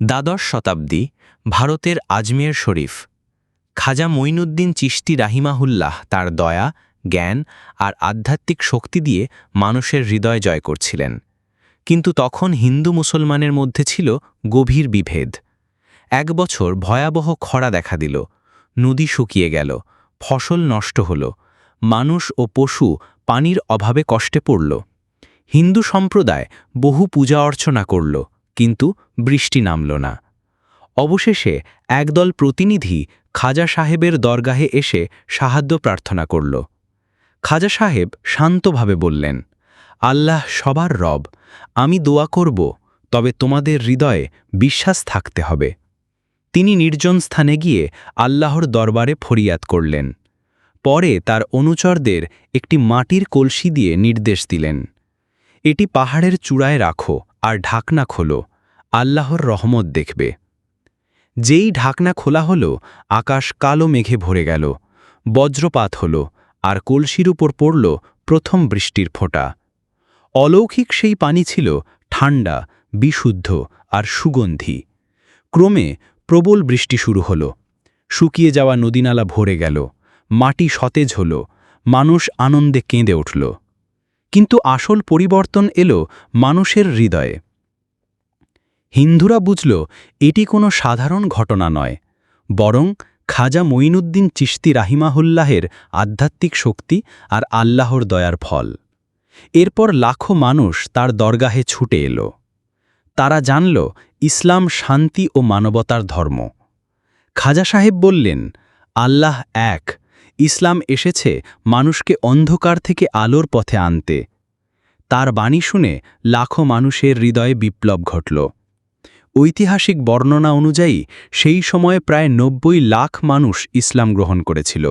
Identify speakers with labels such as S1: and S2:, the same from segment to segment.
S1: দ্বাদশ শতাব্দী, ভারতের আজমের শরীফ। খাজা মঈনুদ্দিন চিশতি রাহিমাহুল্লাহ তার দয়া, জ্ঞান আর আধ্যাত্মিক শক্তি দিয়ে মানুষের হৃদয় জয় করছিলেন। কিন্তু তখন হিন্দু মুসলমানের মধ্যে ছিল গভীর বিভেদ। এক বছর ভয়াবহ খরা দেখা দিল, নদী শুকিয়ে গেল, ফসল নষ্ট হল, মানুষ ও পশু পানির অভাবে কষ্টে পড়ল। হিন্দু সম্প্রদায় বহু পূজা অর্চনা করল কিন্তু বৃষ্টি নামল না। অবশেষে একদল প্রতিনিধি খাজা সাহেবের দরগাহে এসে সাহায্য প্রার্থনা করল। খাজা সাহেব শান্তভাবে বললেন, আল্লাহ সবার রব, আমি দোয়া করব, তবে তোমাদের হৃদয়ে বিশ্বাস থাকতে হবে। তিনি নির্জন স্থানে গিয়ে আল্লাহর দরবারে ফরিয়াদ করলেন। পরে তার অনুচরদের একটি মাটির কলসি দিয়ে নির্দেশ দিলেন, এটি পাহাড়ের চূড়ায় রাখো আর ঢাকনা খোলো আল্লাহর রহমত দেখবে। যেই ঢাকনা খোলা হল, আকাশ কালো মেঘে ভরে গেল, বজ্রপাত হল, আর কলসির উপর পড়ল প্রথম বৃষ্টির ফোঁটা। অলৌকিক সেই পানি ছিল ঠান্ডা বিশুদ্ধ আর সুগন্ধি। ক্রমে প্রবল বৃষ্টি শুরু হল, শুকিয়ে যাওয়া নদীনালা ভরে গেল, মাটি সতেজ হল, মানুষ আনন্দে কেঁদে উঠল। কিন্তু আসল পরিবর্তন এলো মানুষের হৃদয়ে। হিন্দুরা বুঝল, এটি কোনো সাধারণ ঘটনা নয়, বরং খাজা মঈনুদ্দিন চিশতি রাহিমাহুল্লাহের আধ্যাত্মিক শক্তি আর আল্লাহর দয়ার ফল। এরপর লাখো মানুষ তার দরগাহে ছুটে এলো। তারা জানল, ইসলাম শান্তি ও মানবতার ধর্ম। খাজা সাহেব বললেন, আল্লাহ এক, ইসলাম এসেছে মানুষকে অন্ধকার থেকে আলোর পথে আনতে। তার বাণী শুনে লাখো মানুষের হৃদয়ে বিপ্লব ঘটল। ঐতিহাসিক বর্ণনা অনুযায়ী, সেই সময়ে প্রায় নব্বই লাখ মানুষ ইসলাম গ্রহণ করেছিল।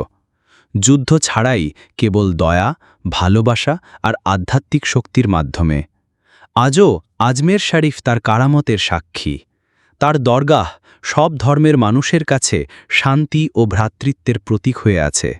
S1: যুদ্ধ ছাড়াই কেবল দয়া, ভালোবাসা আর আধ্যাত্মিক শক্তির মাধ্যমে। আজও আজমের শরীফ তার কারামতের সাক্ষী। তার দরগাহ সব ধর্মের মানুষের কাছে শান্তি ও ভ্রাতৃত্বের প্রতীক হয়ে আছে।